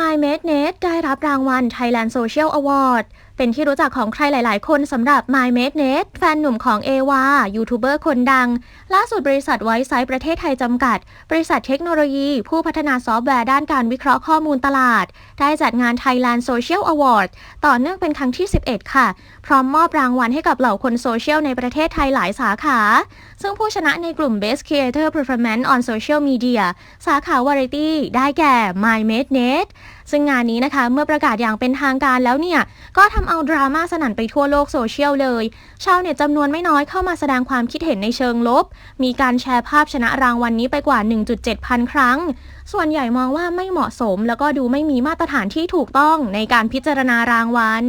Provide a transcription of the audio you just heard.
My m a d e Net ได้รับรางวัล Thailand Social Award เป็นที่รู้จักของใครหลาย ๆ คนสำหรับ My m a d e Net แฟนหนุ่มของเอวายูทูบเบอร์คนดัง ล่าสุดบริษัทไวซ์ไซต์ประเทศไทยจำกัด บริษัทเทคโนโลยี ผู้พัฒนาซอฟต์แวร์ด้านการวิเคราะห์ข้อมูลตลาด ได้จัดงาน Thailand Social Award ต่อเนื่องเป็นครั้งที่ 11 ค่ะ พร้อมมอบรางวัลให้กับเหล่าคนโซเชียลในประเทศไทยหลายสาขา ซึ่งผู้ชนะในกลุ่ม Best Creator Performance on Social Media สาขาวาไรตี้ได้แก่ My m a d e Net ซึ่งงานนี้นะคะเมื่อประกาศอย่างเป็นทางการแล้วเนี่ย ก็ทำเอาดราม่าสนั่นไปทั่วโลกโซเชียลเลย ชาวเน็ตจำนวนไม่น้อยเข้ามาแสดงความคิดเห็นในเชิงลบ มีการแชร์ภาพชนะรางวัลนนี้ไปกว่า 1.7 พันครั้ง ส่วนใหญ่มองว่าไม่เหมาะสม แล้วก็ดูไม่มีมาตรฐานที่ถูกต้องในการพิจารณารางวัล